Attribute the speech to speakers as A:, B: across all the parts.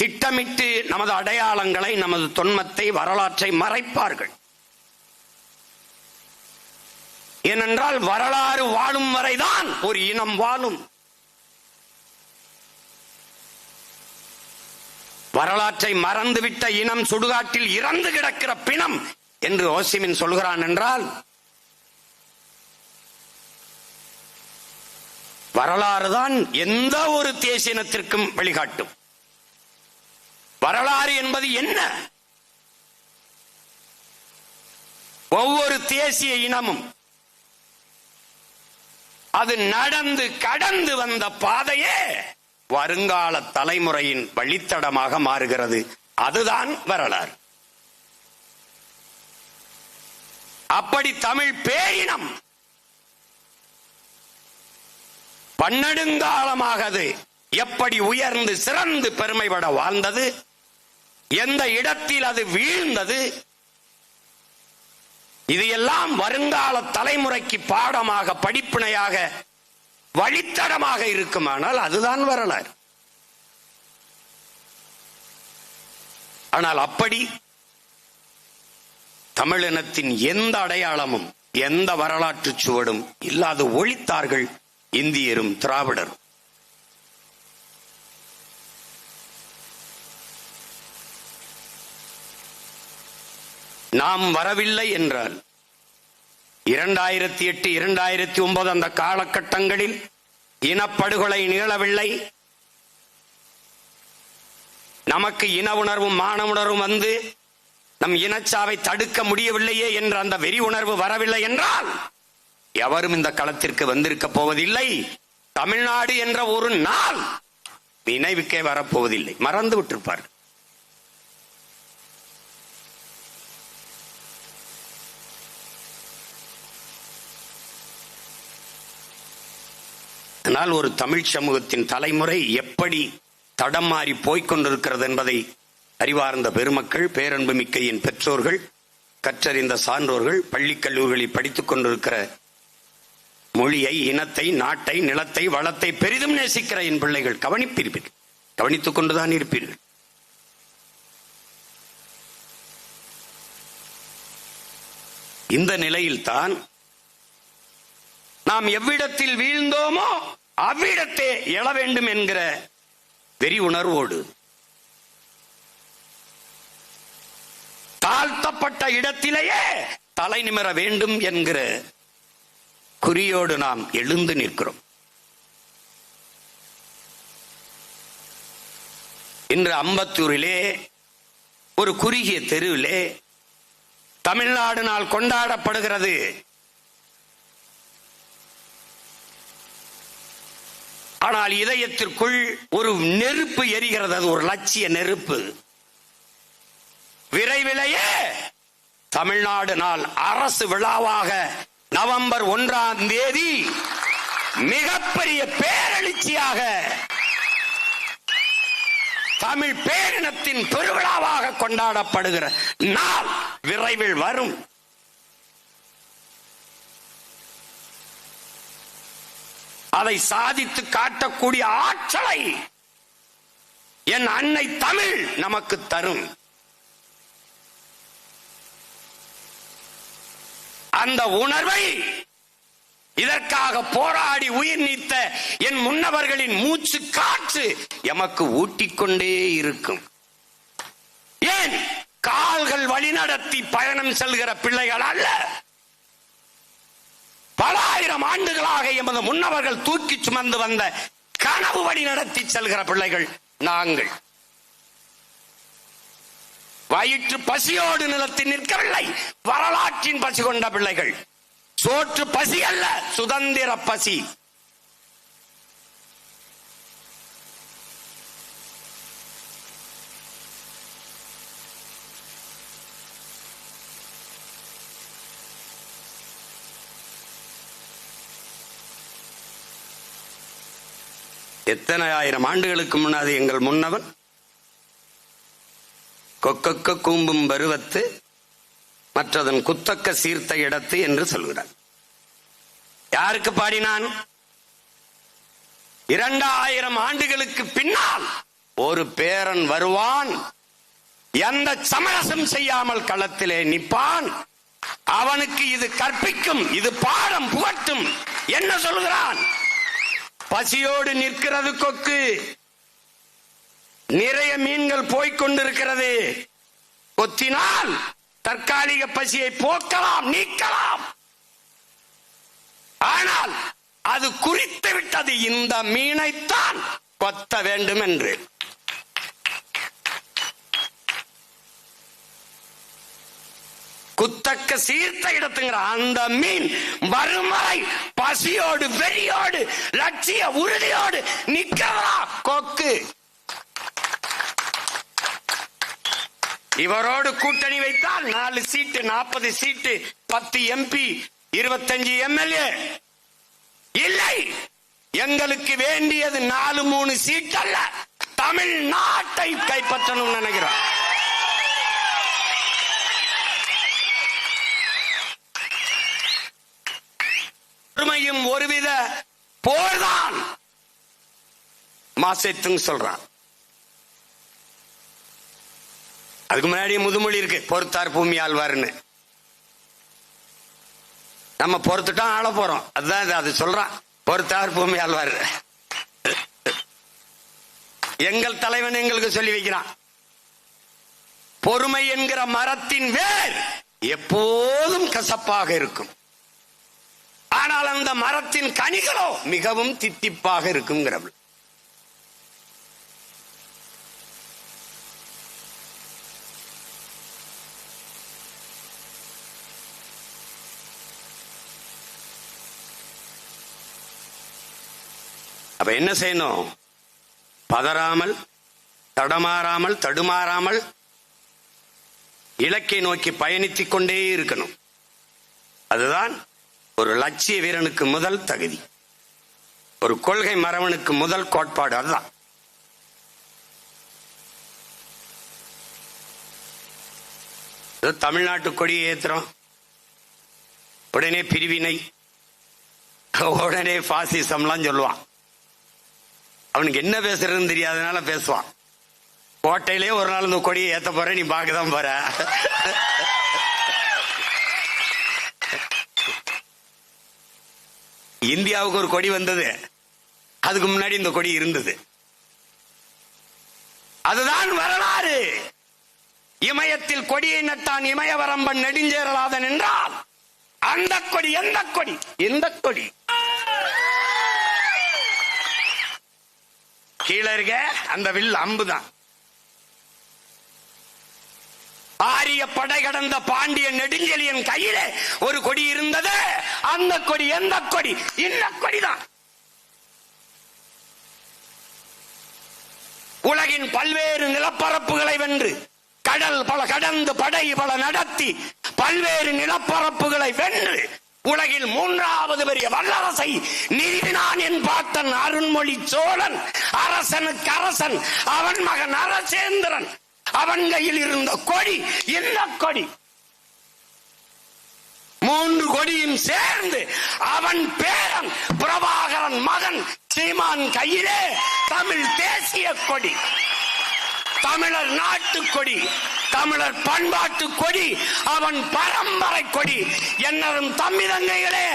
A: திட்டமிட்டு நமது அடையாளங்களை நமது தொன்மத்தை வரலாற்றை மறைப்பார்கள். ஏனென்றால் வரலாறு வாழும் வரைதான் ஒரு இனம் வாழும். வரலாற்றை மறந்துவிட்ட இனம் சுடுகாட்டில் இறந்து கிடக்கிற பிணம் என்று ஓசிமின் சொல்கிறான் என்றால் வரலாறு தான் எந்த ஒரு தேசியனத்திற்கும் வழிகாட்டும். வரலாறு என்பது என்ன? ஒவ்வொரு தேசிய இனமும் அது நடந்து கடந்து வந்த பாதையே வருங்கால தலைமுறையின் வழித்தடமாக மாறுகிறது. அதுதான் வரலாறு. அப்படி தமிழ் பேரினம் பன்னெடுங்காலமாக அது எப்படி உயர்ந்து சிறந்து பெருமைப்பட வாழ்ந்தது? எந்த இடத்தில் அது வீழ்ந்தது? இது எல்லாம் வருங்கால தலைமுறைக்கு பாடமாக படிப்பினையாக வழித்தடமாக இருக்குமானால் அதுதான் வரலாறு. ஆனால் அப்படி தமிழினத்தின் எந்த அடையாளமும் எந்த வரலாற்று சுவடும் இல்லாது ஒழித்தார்கள் இந்தியரும் திராவிடரும். நாம் வரவில்லை என்றால் இரண்டாயிரத்தி எட்டு இரண்டாயிரத்தி ஒன்பது அந்த காலகட்டங்களில் இனப்படுகொலை நிகழவில்லை. நமக்கு இன உணர்வும் மான உணர்வும் வந்து நம் இனச்சாவை தடுக்க முடியவில்லையே என்ற அந்த வெறி உணர்வு வரவில்லை என்றால் எவரும் இந்த களத்திற்கு வந்திருக்க போவதில்லை. தமிழ்நாடு என்ற ஒரு நாள் நினைவுக்கே வரப்போவதில்லை. மறந்து விட்டிருப்பார்கள். ஆனால் ஒரு தமிழ் சமூகத்தின் தலைமுறை எப்படி தடம் மாறி போய்க் கொண்டிருக்கிறது என்பதை அறிவார்ந்த பெருமக்கள் பேரன்பு என் பெற்றோர்கள் கற்றறிந்த சான்றோர்கள் பள்ளி கல்லூரிகளில் படித்துக் கொண்டிருக்கிற மொழியை இனத்தை நாட்டை நிலத்தை வளத்தை பெரிதும் நேசிக்கிற என் பிள்ளைகள் கவனிப்பீர்கள். கவனித்துக் கொண்டுதான் இருப்பீர்கள். இந்த நிலையில்தான் நாம் எவ்விடத்தில் வீழ்ந்தோமோ அவ்விடத்தே எழ வேண்டும் என்கிற வெறி உணர்வோடு தாழ்த்தப்பட்ட இடத்திலேயே தலை நிமிர வேண்டும் என்கிற குறியோடு நாம் எழுந்து நிற்கிறோம். இன்று அம்பத்தூரிலே ஒரு குறுகிய தெருவிலே தமிழ்நாடு நாள் கொண்டாடப்படுகிறது. ஆனால் இதயத்திற்குள் ஒரு நெருப்பு எரிகிறது. அது ஒரு லட்சிய நெருப்பு. விரைவிலேயே தமிழ்நாடு நாள் அரசு விழாவாக நவம்பர் ஒன்றாம் தேதி மிகப்பெரிய பேரெழுச்சியாக தமிழ் பேரினத்தின் பெருவிழாவாக கொண்டாடப்படுகிற நாள் விரைவில் வரும். அதை சாதித்து காட்டக்கூடிய ஆற்றலை என் அன்னை தமிழ் நமக்கு தரும். அந்த உணர்வை இதற்காக போராடி உயிர் நீத்த என் முன்னவர்களின் மூச்சு காற்று எமக்கு ஊட்டிக்கொண்டே இருக்கும். ஏன்? கால்கள் வழிநடத்தி பயணம் செல்கிற பிள்ளைகள் அல்ல. பல ஆயிரம் ஆண்டுகளாக எமது முன்னவர்கள் தூக்கி சுமந்து வந்த கனவு வழி நடத்தி செல்கிற பிள்ளைகள் நாங்கள். வயிற்று பசியோடு நிலத்தில் நிற்கவில்லை. வரலாற்றின் பசி கொண்ட பிள்ளைகள். சோற்று பசி அல்ல சுதந்திர பசி. எத்தனை ஆயிரம் ஆண்டுகளுக்கு முன்னாது எங்கள் முன்னவன் கொக்கொக்க கூம்பும் பருவத்து மற்றதன் குத்தக்க சீர்த்த இடத்து என்று சொல்கிறார். யாருக்கு பாடினான்? இரண்டாயிரம் ஆண்டுகளுக்கு பின்னால் ஒரு பேரன் வருவான். எந்த சமரசம் செய்யாமல் களத்திலே நிப்பான் அவனுக்கு இது கற்பிக்கும் இது பாடம் புகட்டும். என்ன சொல்கிறான்? பசியோடு நிற்கிறது கொக்கு. நிறைய மீன்கள் போய்க் கொண்டிருக்கிறது. கொத்தினால் தற்காலிக பசியை போக்கலாம் நீக்கலாம். ஆனால் அது குறித்து விட்டது. இந்த மீனைத்தான் கொத்த வேண்டும் என்று குத்தக்க சீர்த்த இடத்துங்கிற அந்த மீன் வருமாய் பசியோடு வெறியோடு லட்சிய உறுதியோடு நிக்கவா கொக்கு. இவரோடு கூட்டணி வைத்தால் நாலு சீட்டு நாற்பது சீட்டு பத்து எம்பி இருபத்தஞ்சு எம்எல்ஏ இல்லை எங்களுக்கு வேண்டியது நாலு மூணு சீட் அல்ல தமிழ்நாட்டை கைப்பற்றணும் நினைக்கிறோம். பொறுமையும் ஒருவித போர்தான். மாசத்துன்னு சொல்றான். அதுக்கு முன்னாடி முதுமொழி இருக்கு பொறுத்தார் பூமி ஆழ்வார்னு. நம்ம பொறுத்துட்டோம் ஆள போறோம். அதுதான் அது சொல்றான். பொறுத்தார் பூமி ஆழ்வார். எங்கள் தலைவன் எங்களுக்கு சொல்லி வைக்கிறான். பொறுமை என்கிற மரத்தின் வேர் எப்போதும் கசப்பாக இருக்கும். ஆனால் அந்த மரத்தின் கனிகளோ மிகவும் தித்திப்பாக இருக்குங்கிறவள். அப்ப என்ன செய்யணும்? பதறாமல் தடமாறாமல் தடுமாறாமல் இலக்கை நோக்கி பயணித்துக் கொண்டே இருக்கணும். அதுதான் ஒரு லட்சிய வீரனுக்கு முதல் தகுதி. ஒரு கொள்கை மரவனுக்கு முதல் கோட்பாடு அதுதான். தமிழ்நாட்டு கொடியை ஏத்துறோம். உடனே பிரிவினை. உடனே பாசிசம்லாம் சொல்லுவான். அவனுக்கு என்ன பேசுறதுன்னு தெரியாதனால பேசுவான். கோட்டையிலே ஒரு நாள் இந்த கொடியை ஏத்த போற நீ பார்க்கதான் போற. இந்தியாவுக்கு ஒரு கொடி வந்தது. அதுக்கு முன்னாடி இந்த கொடி இருந்தது. அதுதான் வரலாறு. இமயத்தில் கொடியை நட்டான் இமயவரம்பன் நெடுஞ்சேரலாதன் என்றால் அந்த கொடி எந்த கொடி? எந்த கொடி? கீழே இருக்க அந்த வில் அம்புதான். ஆரிய படை கடந்த பாண்டிய நெடுஞ்செலியன் கையிலே ஒரு கொடி இருந்தது. அந்த கொடி எந்த கொடி? இந்த கொடிதான். உலகின் பல்வேறு நிலப்பரப்புகளை வென்று கடல் பல கடந்து படை பல நடத்தி பல்வேறு நிலப்பரப்புகளை வென்று உலகில் மூன்றாவது பெரிய வல்லரசை நிறுவினான் என் பார்த்தன் அருண்மொழி சோழன் அரசனுக்கு அரசன் அவன் மகன் அரசேந்திரன் அவன் கையில் இருந்த கொடி என்ன கொடி? மூன்று கொடியும் சேர்ந்து அவன் பேரன் பிரபாகரன் மகன் சீமான் கையிலே தமிழ் தேசிய கொடி தமிழர் நாட்டு கொடி தமிழர் பண்பாட்டு கொடி அவன் பரம்பரை கொடி. என்னரும் தம்பிதங்கைகளே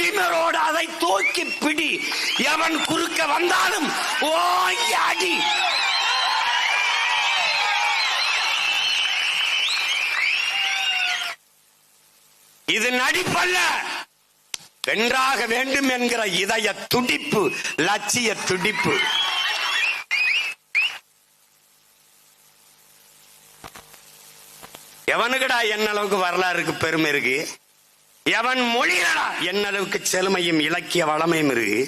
A: திமிரோடு அதை தூக்கி பிடி. எவன் குறுக்க வந்தாலும் ஓங்கி அடி. இது நடிப்பல்ல. வென்றாக வேண்டும் என்கிற இதய துடிப்பு லட்சிய துடிப்பு. எவனுக்குடா என்ன அளவுக்கு வரலாறுக்கு பெருமை இருக்கு? எவன் மொழிகளா என்ன அளவுக்கு செழுமையும் இலக்கிய வளமையும் இருக்கு?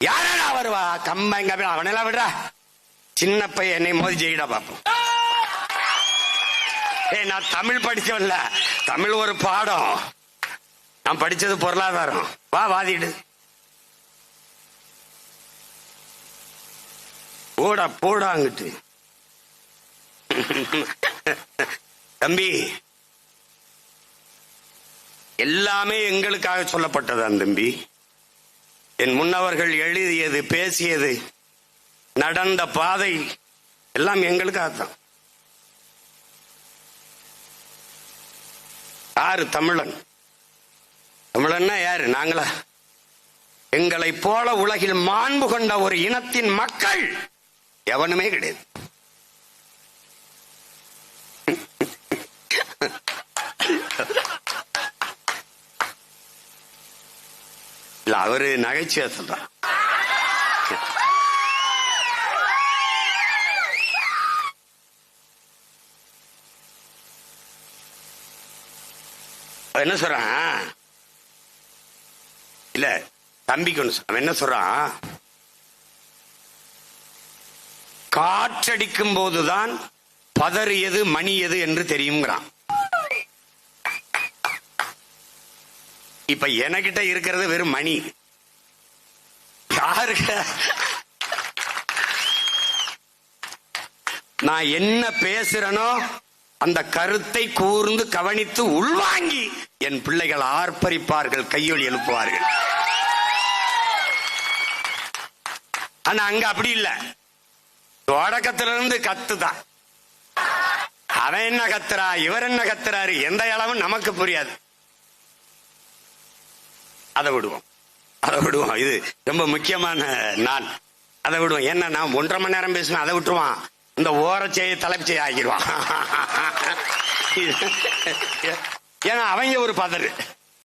A: யாரடா வருவா? கம்பங்க அவனெல்லாம் விடுறா. சின்ன பையன் என்னை மோதி ஜெயிடா பாப்போம் ஏ நான் தமிழ் படிச்சவன்ல தமிழ் ஒரு பாடம். நான் படிச்சது பொருளாதாரம். வா வாதிடு போடா போடா அங்கிட்டு. தம்பி எல்லாமே எங்களுக்காக சொல்லப்பட்டதான் தம்பி. என் முன்னவர்கள் எழுதியது பேசியது நடந்த பாதை எல்லாம் எங்களுக்காக யாரு தமிழன். தமிழன்னா யாரு? நாங்களா? எங்களை போல உலகில் மாண்பு கொண்ட ஒரு இனத்தின் மக்கள் எவனுமே கிடையாது. இல்ல அவரு நகைச்சுவை சொல்றான் அவன் என்ன சொல்றான்? இல்ல தம்பிக்கு அவன் என்ன சொல்றான்? காற்றடிக்கும் போதுதான் பதறியது மணி எது என்று தெரியுங்கிறான். இப்ப எனக்கிட்ட இருக்கிறது வெறும் மணி. யாருக்கு நான் என்ன பேசுறேனோ அந்த கருத்தை கூர்ந்து கவனித்து உள்வாங்கி என் பிள்ளைகள் ஆர்ப்பரிப்பார்கள் கையொலி எழுப்புவார்கள். ஆனா அங்க அப்படி இல்ல. தொடக்கத்திலிருந்து கத்துதான். அவன் என்ன கத்துறா இவர் என்ன கத்துறாரு எந்த அளவும் நமக்கு புரியாது. அதை விடுவோம். அதை விடுவோம். இது ரொம்ப முக்கியமான நாள். அதை விடுவோம். என்ன நான் ஒன்றரை மணி நேரம் பேசுவேன் அதை விட்டுருவான். இந்த ஓரச்செய்ய தலைச்செய்ய ஆக்கிடுவான். ஏன்னா அவங்க ஒரு பதறு.